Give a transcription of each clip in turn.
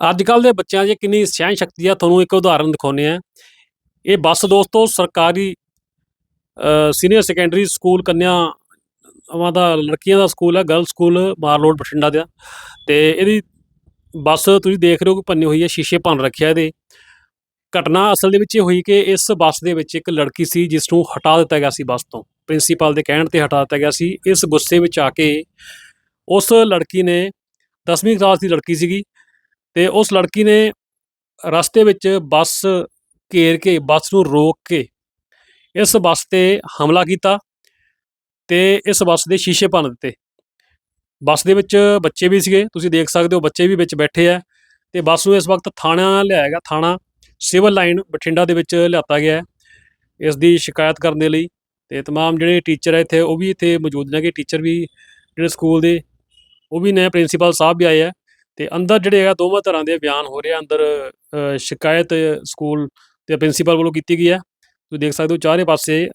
ਅੱਜ ਕੱਲ ਦੇ ਬੱਚਿਆਂ 'ਚ ਕਿੰਨੀ ਸਹਿਣ ਸ਼ਕਤੀ ਆ, ਤੁਹਾਨੂੰ ਇੱਕ ਉਦਾਹਰਨ ਦਿਖਾਉਂਦੇ ਆ ਇਹ ਬੱਸ ਦੋਸਤੋ ਸਰਕਾਰੀ ਸੀਨੀਅਰ ਸੈਕੰਡਰੀ ਸਕੂਲ ਕੰਨਿਆ ਵਾ ਦਾ ਲੜਕੀਆਂ ਦਾ ਸਕੂਲ ਹੈ ਗਰਲ ਸਕੂਲ ਮਾਰ ਰੋਡ ਬਠਿੰਡਾ ਦਾ ਤੇ ਇਹਦੀ ਬੱਸ ਤੁਸੀਂ ਦੇਖ ਰਹੇ ਹੋ ਕਿ ਪੰਨੀ ਹੋਈ ਹੈ ਸ਼ੀਸ਼ੇ ਭੰਨ ਰੱਖਿਆ ਇਹਦੇ। ਘਟਨਾ ਅਸਲ ਦੇ ਵਿੱਚ ਇਹ ਹੋਈ ਕਿ ਇਸ ਬੱਸ ਦੇ ਵਿੱਚ ਇੱਕ ਲੜਕੀ ਸੀ, ਜਿਸ ਨੂੰ ਹਟਾ ਦਿੱਤਾ ਗਿਆ ਸੀ ਬੱਸ ਤੋਂ। ਪ੍ਰਿੰਸੀਪਲ ਦੇ ਕਹਿਣ ਤੇ ਹਟਾ ਦਿੱਤਾ ਗਿਆ ਸੀ। ਇਸ ਗੁੱਸੇ ਵਿੱਚ ਆ ਕੇ ਉਸ ਲੜਕੀ ਨੇ 10ਵੀਂ ਕਲਾਸ ਦੀ ਲੜਕੀ ਸੀਗੀ। ਤੇ ਉਸ ਲੜਕੀ ਨੇ ਰਸਤੇ ਵਿੱਚ ਬੱਸ ਘੇਰ ਕੇ ਬੱਸ ਨੂੰ ਰੋਕ ਕੇ ਇਸ ਬੱਸ ਤੇ ਹਮਲਾ ਕੀਤਾ ਤੇ ਇਸ ਬੱਸ ਦੇ ਸ਼ੀਸ਼ੇ ਭੰਨ ਦਿੱਤੇ ਬੱਸ ਦੇ ਵਿੱਚ ਬੱਚੇ ਵੀ ਸੀਗੇ ਤੁਸੀਂ ਦੇਖ ਸਕਦੇ ਹੋ ਬੱਚੇ ਵੀ ਵਿੱਚ ਬੈਠੇ ਆ ਤੇ ਬੱਸ ਨੂੰ ਇਸ ਵਕਤ ਥਾਣਾ ਲਿਆਇਆ ਗਿਆ ਥਾਣਾ ਸਿਵਲ ਲਾਈਨ ਬਠਿੰਡਾ ਦੇ ਵਿੱਚ ਲਿਆਤਾ ਗਿਆ ਹੈ ਇਸ ਦੀ ਸ਼ਿਕਾਇਤ ਕਰਨ ਦੇ ਲਈ ਤੇ तमाम ਜਿਹੜੇ ਟੀਚਰ ਹੈ ਇੱਥੇ ਉਹ ਵੀ ਇੱਥੇ ਮੌਜੂਦ ਨੇ ਕਿ ਟੀਚਰ ਵੀ ਜਿਹੜੇ ਸਕੂਲ ਦੇ ਉਹ ਵੀ ਨੇ ਪ੍ਰਿੰਸੀਪਲ ਸਾਹਿਬ ਵੀ ਆਏ ਆ ਤੇ ਅੰਦਰ ਜਿਹੜੇ ਹੈਗਾ ਦੋਵਾਂ ਤਰ੍ਹਾਂ ਦੇ ਬਿਆਨ ਹੋ ਰਹੇ ਆ, ਅੰਦਰ ਸ਼ਿਕਾਇਤ ਸਕੂਲ ਤੇ ਪ੍ਰਿੰਸੀਪਲ ਵੱਲੋਂ ਕੀਤੀ ਗਈ ਹੈ ਤੁਸੀਂ ਦੇਖ ਸਕਦੇ ਹੋ ਚਾਰੇ ਪਾਸੇ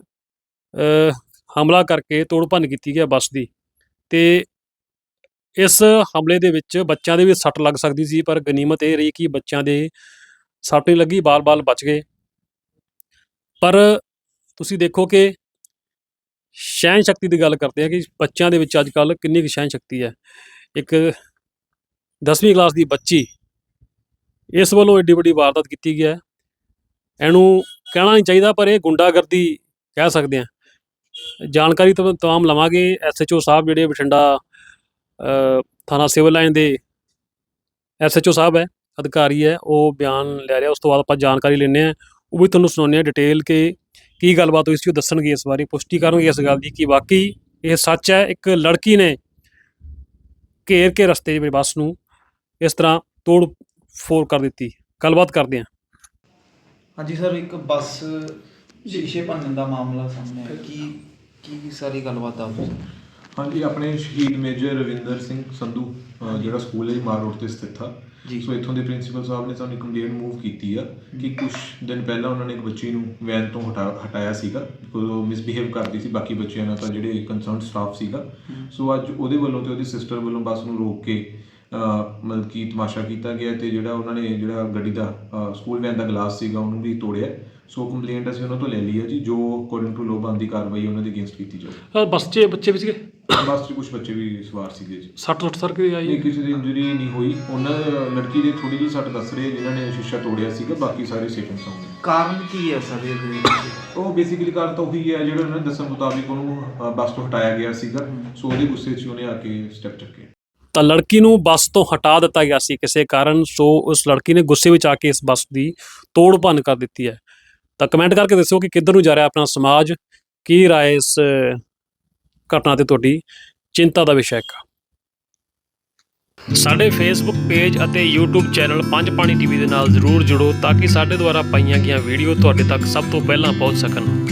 ਹਮਲਾ ਕਰਕੇ ਤੋੜ ਭੰਨ ਕੀਤੀ ਗਿਆ ਬੱਸ ਦੀ। ਤੇ ਇਸ ਹਮਲੇ ਦੇ ਵਿੱਚ ਬੱਚਿਆਂ ਦੇ ਵੀ ਸੱਟ ਲੱਗ ਸਕਦੀ ਸੀ, ਪਰ ਗਨੀਮਤ ਇਹ ਰਹੀ ਕਿ ਬੱਚਿਆਂ ਦੇ ਸੱਟ ਨਹੀਂ ਲੱਗੀ, ਬਾਲ-ਬਾਲ ਬਚ ਗਏ। ਪਰ ਤੁਸੀਂ ਦੇਖੋ ਕਿ ਸਹਿਣ ਸ਼ਕਤੀ ਦੀ ਗੱਲ ਕਰਦੇ ਆ ਕਿ ਬੱਚਿਆਂ ਦੇ ਵਿੱਚ ਅੱਜ ਕੱਲ ਕਿੰਨੀ ਕੁ ਸਹਿਣ ਸ਼ਕਤੀ ਹੈ। ਇੱਕ 10ਵੀਂ ਕਲਾਸ ਦੀ ਬੱਚੀ ਇਸ ਵੱਲੋਂ ਏਡੀ ਵੱਡੀ ਵਾਰਦਾਤ ਕੀਤੀ ਗਿਆ ਹੈ। ਇਹਨੂੰ ਕਹਿਣਾ ਨਹੀਂ ਚਾਹੀਦਾ, ਪਰ ਇਹ ਗੁੰਡਾਗਰਦੀ ਕਹਿ ਸਕਦੇ ਆ ਜਾਣਕਾਰੀ ਤਾਂ ਤਮਾਮ ਲਵਾਂਗੇ। ਐਸਐਚਓ ਸਾਹਿਬ ਜਿਹੜੇ ਬਠਿੰਡਾ ਥਾਣਾ ਸਿਵਲ ਲਾਈਨ ਦੇ ਐਸਐਚਓ ਸਾਹਿਬ ਹੈ, ਅਧਿਕਾਰੀ ਹੈ, ਉਹ ਬਿਆਨ ਲੈ ਰਿਹਾ। ਉਸ ਤੋਂ ਬਾਅਦ ਆਪਾਂ ਜਾਣਕਾਰੀ ਲੈਂਦੇ ਆ ਉਹ ਵੀ ਤੁਹਾਨੂੰ ਸੁਣਾਉਂਦੇ ਆ ਡਿਟੇਲ ਕਿ ਕੀ ਗੱਲਬਾਤ ਹੋਈ ਸੀ, ਉਹ ਦੱਸਣਗੇ ਇਸ ਬਾਰੇ, ਪੁਸ਼ਟੀ ਕਰਨਗੇ ਇਸ ਗੱਲ ਦੀ ਕਿ ਵਾਕਈ ਇਹ ਸੱਚ ਹੈ। ਇੱਕ ਲੜਕੀ ਨੇ ਘੇਰ ਕੇ ਰਸਤੇ ਵਿੱਚ ਬੱਸ ਨੂੰ ਇਸ ਤਰ੍ਹਾਂ ਤੋੜ ਫੋੜ ਕਰ ਦਿੱਤੀ। ਗੱਲਬਾਤ ਕਰਦੇ ਆ ਹਾਂਜੀ ਸਰ ਇੱਕ ਬੱਸ ਸ਼ੀਸ਼ੇ ਭੰਨਣ ਦਾ ਮਾਮਲਾ ਸਾਹਮਣੇ ਆਇਆ। ਕੀ ਕੀ ਸਾਰੀ ਗੱਲਬਾਤ ਆ ਤੁਸੀਂ ਹਾਂਜੀ ਆਪਣੇ ਸ਼ਹੀਦ ਮੇਜਰ ਰਵਿੰਦਰ ਸਿੰਘ ਸੰਧੂ ਅਹ ਜਿਹੜਾ ਸਕੂਲ ਹੈ ਜੀ ਮਾਰ ਰੋਡ ਤੇ ਸਥਿਤ ਆ। ਜੀ। ਸੋ ਇੱਥੋਂ ਦੇ ਪ੍ਰਿੰਸੀਪਲ ਸਾਹਿਬ ਨੇ ਸਾਨੂੰ ਕੰਪਲੇਂਟ ਮੂਵ ਕੀਤੀ ਆ ਕਿ ਕੁਝ ਦਿਨ ਪਹਿਲਾਂ ਉਹਨਾਂ ਨੇ ਇੱਕ ਬੱਚੀ ਨੂੰ ਵੈਨ ਤੋਂ ਹਟਾ ਹਟਾਇਆ ਸੀਗਾ। ਉਹ ਮਿਸਬਿਹੇਵ ਕਰਦੀ ਸੀ ਬਾਕੀ ਬੱਚਿਆਂ ਨਾਲ ਤਾਂ ਜਿਹੜੇ ਕੰਸਰਨਡ ਸਟਾਫ ਸੀਗਾ। ਸੋ ਅੱਜ ਉਹਦੇ ਵੱਲੋਂ ਤੇ ਉਹਦੀ ਸਿਸਟਰ ਵੱਲੋਂ ਬੱਸ ਨੂੰ ਰੋਕ ਕੇ ਮਤਲਬ ਕਿ ਤਮਾਸ਼ਾ ਕੀਤਾ ਗਿਆ ਤੇ ਜਿਹੜਾ ਉਹਨਾਂ ਨੇ ਜਿਹੜਾ ਗੱਡੀ ਦਾ ਅਹ ਸਕੂਲ ਵੈਨ ਦਾ ਗਲਾਸ ਸੀਗਾ ਉਹਨੂੰ ਵੀ ਤੋੜਿਆ। ਸੋ ਕੰਪਲੇਂਟ ਅਸੀਂ ਉਹਨਾਂ ਤੋਂ ਲੈ ਲਈ ਹੈ ਜੀ ਜੋ ਅਕੋਰਡਿੰਗ ਟੂ ਲੋਬਾਂ ਦੀ ਕਾਰਵਾਈ ਉਹਨਾਂ ਦੇ ਅਗੇਂਸਟ ਕੀਤੀ ਜਾਊ। ਬੱਸ 'ਚ ਬੱਚੇ ਵੀ ਸੀਗੇ? ਬੱਸ 'ਚ ਕੁਝ ਬੱਚੇ ਵੀ ਸਵਾਰ ਸੀਗੇ ਜੀ। ਸੱਟ ਸੁੱਟ ਸਰ ਕੇ ਆਈ ਨਹੀਂ ਕਿਸੇ ਦੀ ਇੰਜਰੀ ਨਹੀਂ ਹੋਈ। ਉਹਨਾਂ ਲੜਕੀ ਦੇ ਥੋੜੀ ਜਿਹੀ ਸੱਟ ਦੱਸ ਰਹੇ ਜਿਨ੍ਹਾਂ ਨੇ ਸ਼ੀਸ਼ਾ ਤੋੜਿਆ ਸੀਗਾ ਬਾਕੀ ਸਾਰੇ ਸੇਫ ਨੇ। ਕਾਰਨ ਕੀ ਹੈ ਸਰ ਇਹਦੇ ਵਿੱਚ? ਉਹ ਬੇਸਿਕਲੀ ਕਾਰਨ ਤਾਂ ਉਹੀ ਹੈ ਜਿਹੜਾ ਉਹਨਾਂ ਨੇ ਦੱਸਣ ਮੁਤਾਬਿਕ ਉਹਨੂੰ ਅ, ਬੱਸ ਤੋਂ ਹਟਾਇਆ ਗਿਆ ਸੀਗਾ। ਸੋ ਉਹਦੇ ਗੁੱਸੇ 'ਚ ਉਹਨੇ ਆ ਕੇ ਸਟੈਪ ਚੱਕੇ। ਤਾਂ ਲੜਕੀ ਨੂੰ ਬੱਸ ਤੋਂ ਹਟਾ ਦਿੱਤਾ ਗਿਆ ਸੀ ਕਿਸੇ ਕਾਰਨ, ਸੋ ਉਸ ਲੜਕੀ ਨੇ ਗੁੱਸੇ ਵਿੱਚ ਆ ਕੇ ਇਸ ਬੱਸ ਦੀ ਤੋੜ ਭੰਨ ਕਰ ਦਿੱਤੀ ਹੈ। ਤਾਂ ਕਮੈਂਟ ਕਰਕੇ ਦੱਸਿਓ ਕਿ ਕਿੱਧਰ ਨੂੰ ਜਾ ਰਿਹਾ ਆਪਣਾ ਸਮਾਜ, ਕੀ ਰਾਏ ਇਸ ਘਟਨਾ ਤੇ ਤੁਹਾਡੀ ਚਿੰਤਾ ਦਾ ਵਿਸ਼ਾ ਹੈ ਸਾਡੇ ਫੇਸਬੁੱਕ ਪੇਜ ਅਤੇ YouTube channel Panj Paani TV ਦੇ ਨਾਲ ਜ਼ਰੂਰ ਜੁੜੋ ਤਾਂ ਕਿ ਸਾਡੇ ਦੁਆਰਾ ਪਾਈਆਂ ਗਈਆਂ ਵੀਡੀਓ ਤੁਹਾਡੇ ਤੱਕ ਸਭ ਤੋਂ ਪਹਿਲਾਂ ਪਹੁੰਚ ਸਕਣ।